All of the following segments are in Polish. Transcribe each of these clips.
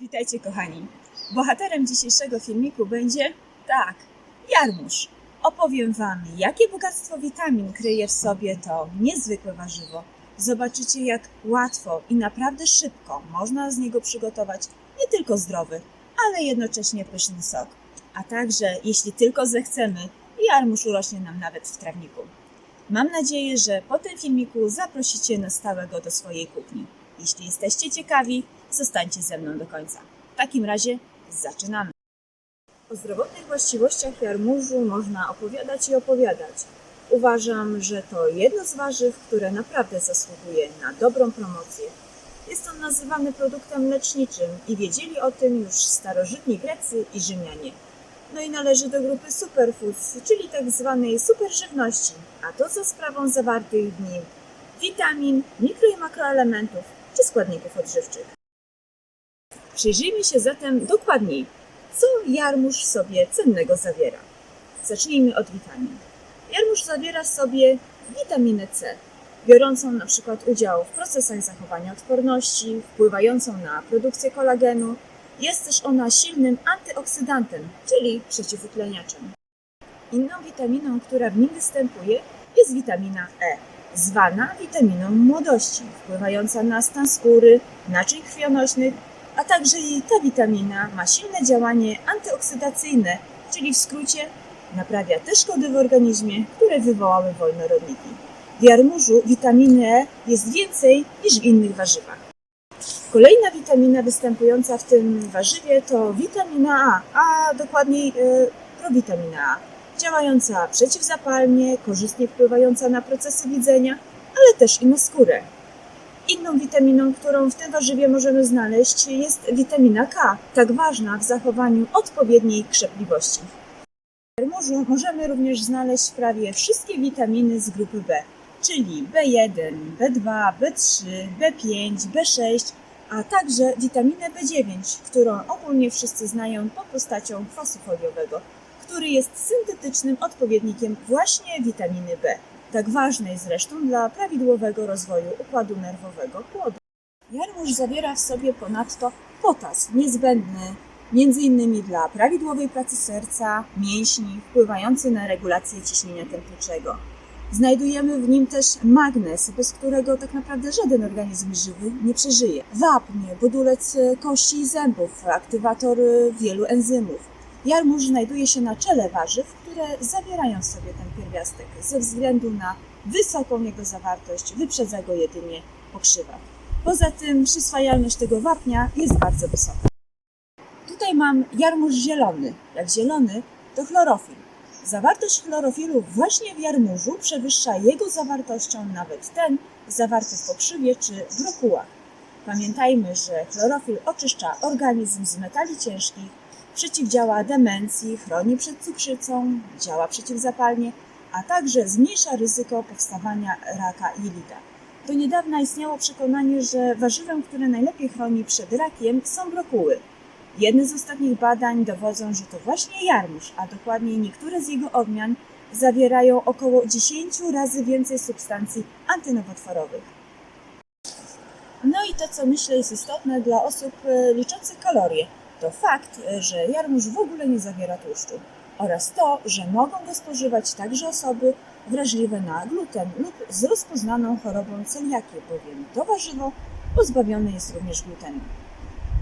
Witajcie kochani. Bohaterem dzisiejszego filmiku będzie, tak, jarmuż. Opowiem Wam, jakie bogactwo witamin kryje w sobie to niezwykłe warzywo. Zobaczycie, jak łatwo i naprawdę szybko można z niego przygotować nie tylko zdrowy, ale jednocześnie pyszny sok. A także, jeśli tylko zechcemy, jarmuż urośnie nam nawet w trawniku. Mam nadzieję, że po tym filmiku zaprosicie na stałe go do swojej kuchni. Jeśli jesteście ciekawi, zostańcie ze mną do końca. W takim razie zaczynamy. O zdrowotnych właściwościach jarmużu można opowiadać i opowiadać. Uważam, że to jedno z warzyw, które naprawdę zasługuje na dobrą promocję. Jest on nazywany produktem leczniczym i wiedzieli o tym już starożytni Grecy i Rzymianie. No i należy do grupy superfoods, czyli tak zwanej superżywności, a to za sprawą zawartych w nim witamin, mikro i makroelementów czy składników odżywczych. Przyjrzyjmy się zatem dokładniej, co jarmuż sobie cennego zawiera. Zacznijmy od witamin. Jarmuż zawiera sobie witaminę C, biorącą na przykład udział w procesach zachowania odporności, wpływającą na produkcję kolagenu. Jest też ona silnym antyoksydantem, czyli przeciwutleniaczem. Inną witaminą, która w nim występuje, jest witamina E, zwana witaminą młodości, wpływająca na stan skóry, naczyń krwionośnych, a także i ta witamina ma silne działanie antyoksydacyjne, czyli w skrócie naprawia te szkody w organizmie, które wywołały wolnorodniki. W jarmużu witaminy E jest więcej niż w innych warzywach. Kolejna witamina występująca w tym warzywie to witamina A, a dokładniej yy, prowitamina A, działająca przeciwzapalnie, korzystnie wpływająca na procesy widzenia, ale też i na skórę. Inną witaminą, którą w tym warzywie możemy znaleźć, jest witamina K, tak ważna w zachowaniu odpowiedniej krzepliwości. W jarmużu możemy również znaleźć prawie wszystkie witaminy z grupy B, czyli B1, B2, B3, B5, B6, a także witaminę B9, którą ogólnie wszyscy znają pod postacią kwasu foliowego, który jest syntetycznym odpowiednikiem właśnie witaminy B tak ważnej zresztą dla prawidłowego rozwoju układu nerwowego płodu. Jarmuż zawiera w sobie ponadto potas, niezbędny m.in. dla prawidłowej pracy serca, mięśni, wpływający na regulację ciśnienia tętniczego. Znajdujemy w nim też magnez, bez którego tak naprawdę żaden organizm żywy nie przeżyje. Wapń, budulec kości i zębów, aktywator wielu enzymów. Jarmuż znajduje się na czele warzyw, które zawierają sobie ten pierwiastek. Ze względu na wysoką jego zawartość wyprzedza go jedynie pokrzywa. Poza tym przyswajalność tego wapnia jest bardzo wysoka. Tutaj mam jarmuż zielony. Jak zielony, to chlorofil. Zawartość chlorofilu właśnie w jarmużu przewyższa jego zawartością nawet ten zawarty w pokrzywie czy brokułach. Pamiętajmy, że chlorofil oczyszcza organizm z metali ciężkich, przeciwdziała demencji, chroni przed cukrzycą, działa przeciwzapalnie, a także zmniejsza ryzyko powstawania raka jelita. Do niedawna istniało przekonanie, że warzywem, które najlepiej chroni przed rakiem są brokuły. Jedne z ostatnich badań dowodzą, że to właśnie jarmuż, a dokładniej niektóre z jego odmian, zawierają około 10 razy więcej substancji antynowotworowych. No i to, co myślę jest istotne dla osób e, liczących kalorie, to fakt, że jarmuż w ogóle nie zawiera tłuszczu oraz to, że mogą go spożywać także osoby wrażliwe na gluten lub z rozpoznaną chorobą celiakię, bowiem to warzywo pozbawione jest również glutenu.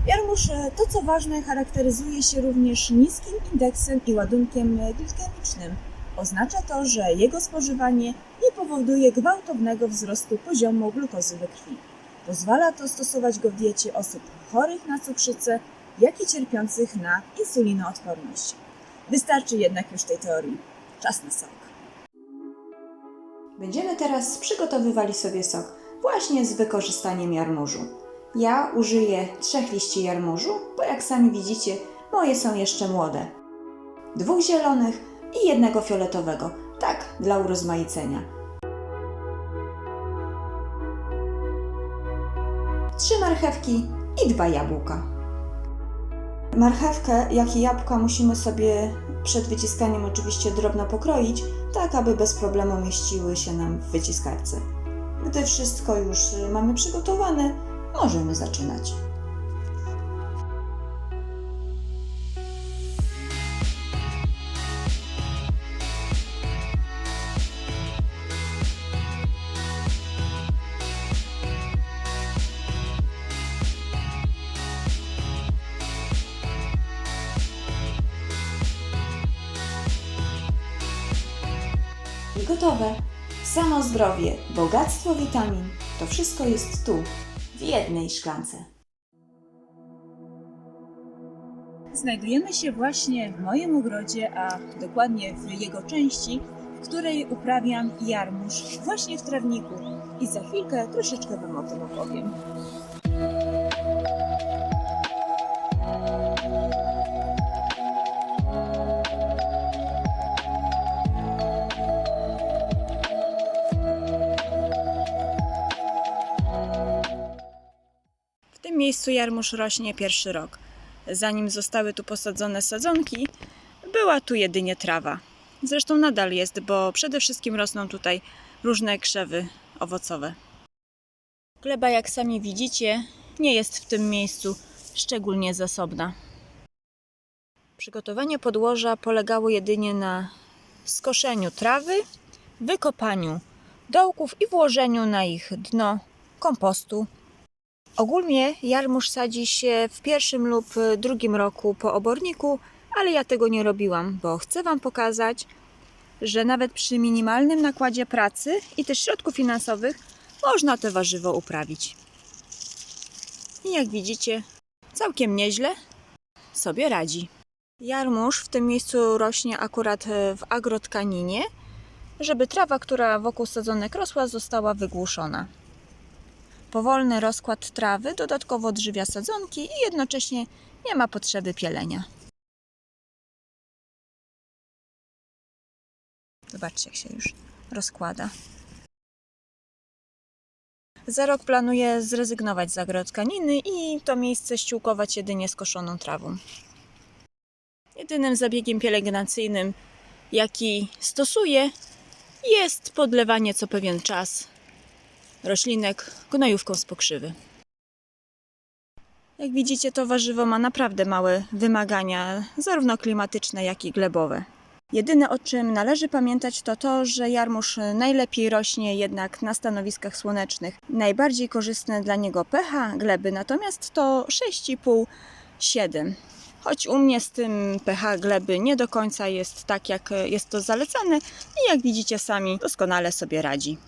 Jarmuż, to co ważne, charakteryzuje się również niskim indeksem i ładunkiem glikemicznym. Oznacza to, że jego spożywanie nie powoduje gwałtownego wzrostu poziomu glukozy we krwi. Pozwala to stosować go w diecie osób chorych na cukrzycę jak i cierpiących na insulinoodporność. Wystarczy jednak już tej teorii. Czas na sok. Będziemy teraz przygotowywali sobie sok właśnie z wykorzystaniem jarmużu. Ja użyję trzech liści jarmużu, bo jak sami widzicie, moje są jeszcze młode. Dwóch zielonych i jednego fioletowego, tak dla urozmaicenia. Trzy marchewki i dwa jabłka. Marchewkę, jak i jabłka musimy sobie przed wyciskaniem oczywiście drobno pokroić, tak aby bez problemu mieściły się nam w wyciskarce. Gdy wszystko już mamy przygotowane, możemy zaczynać. Gotowe. Samo zdrowie, bogactwo witamin to wszystko jest tu, w jednej szklance. Znajdujemy się właśnie w moim ogrodzie, a dokładnie w jego części, w której uprawiam jarmuż właśnie w trawniku. I za chwilkę troszeczkę Wam o tym opowiem. Miejscu jarmuż rośnie pierwszy rok. Zanim zostały tu posadzone sadzonki, była tu jedynie trawa. Zresztą nadal jest, bo przede wszystkim rosną tutaj różne krzewy owocowe. Gleba, jak sami widzicie, nie jest w tym miejscu szczególnie zasobna. Przygotowanie podłoża polegało jedynie na skoszeniu trawy, wykopaniu dołków i włożeniu na ich dno kompostu Ogólnie jarmuż sadzi się w pierwszym lub drugim roku po oborniku, ale ja tego nie robiłam, bo chcę Wam pokazać, że nawet przy minimalnym nakładzie pracy i też środków finansowych można to warzywo uprawić. I jak widzicie, całkiem nieźle sobie radzi. Jarmuż w tym miejscu rośnie akurat w agrotkaninie, żeby trawa, która wokół sadzonek rosła, została wygłuszona. Powolny rozkład trawy dodatkowo odżywia sadzonki i jednocześnie nie ma potrzeby pielenia. Zobaczcie, jak się już rozkłada. Za rok planuję zrezygnować z agrotkaniny i to miejsce ściółkować jedynie skoszoną trawą. Jedynym zabiegiem pielęgnacyjnym, jaki stosuję, jest podlewanie co pewien czas roślinek gnojówką z pokrzywy. Jak widzicie, to warzywo ma naprawdę małe wymagania, zarówno klimatyczne, jak i glebowe. Jedyne o czym należy pamiętać to to, że jarmuż najlepiej rośnie jednak na stanowiskach słonecznych. Najbardziej korzystne dla niego pH gleby natomiast to 6,5-7. Choć u mnie z tym pH gleby nie do końca jest tak, jak jest to zalecane i jak widzicie sami doskonale sobie radzi.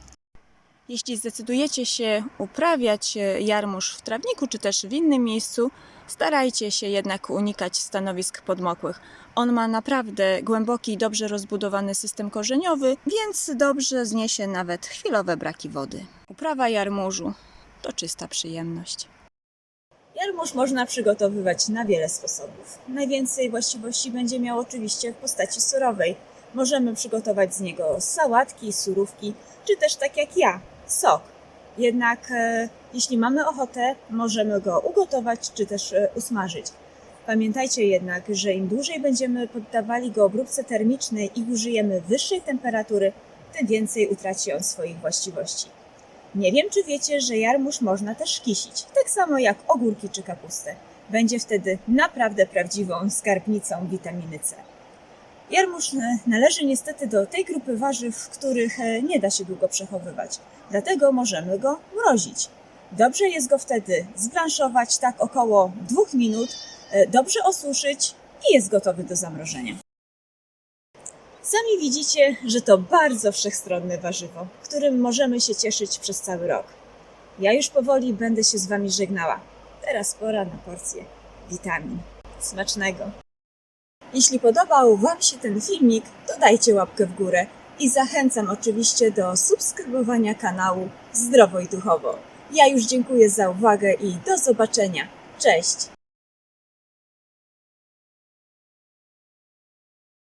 Jeśli zdecydujecie się uprawiać e, jarmuż w trawniku czy też w innym miejscu, starajcie się jednak unikać stanowisk podmokłych. On ma naprawdę głęboki i dobrze rozbudowany system korzeniowy, więc dobrze zniesie nawet chwilowe braki wody. Uprawa jarmużu to czysta przyjemność. Jarmuż można przygotowywać na wiele sposobów. Najwięcej właściwości będzie miał oczywiście w postaci surowej. Możemy przygotować z niego sałatki, surówki, czy też tak jak ja, sok. Jednak e, jeśli mamy ochotę, możemy go ugotować czy też e, usmażyć. Pamiętajcie jednak, że im dłużej będziemy poddawali go obróbce termicznej i użyjemy wyższej temperatury, tym więcej utraci on swoich właściwości. Nie wiem, czy wiecie, że jarmuż można też kisić, tak samo jak ogórki czy kapustę. Będzie wtedy naprawdę prawdziwą skarbnicą witaminy C. Jarmuż e, należy niestety do tej grupy warzyw, których e, nie da się długo przechowywać, dlatego możemy go mrozić. Dobrze jest go wtedy zblanszować tak około 2 minut, e, dobrze osuszyć i jest gotowy do zamrożenia. Sami widzicie, że to bardzo wszechstronne warzywo, którym możemy się cieszyć przez cały rok. Ja już powoli będę się z Wami żegnała. Teraz pora na porcję witamin. Smacznego! Jeśli podobał Wam się ten filmik, to dajcie łapkę w górę i zachęcam oczywiście do subskrybowania kanału Zdrowo i Duchowo. Ja już dziękuję za uwagę i do zobaczenia. Cześć!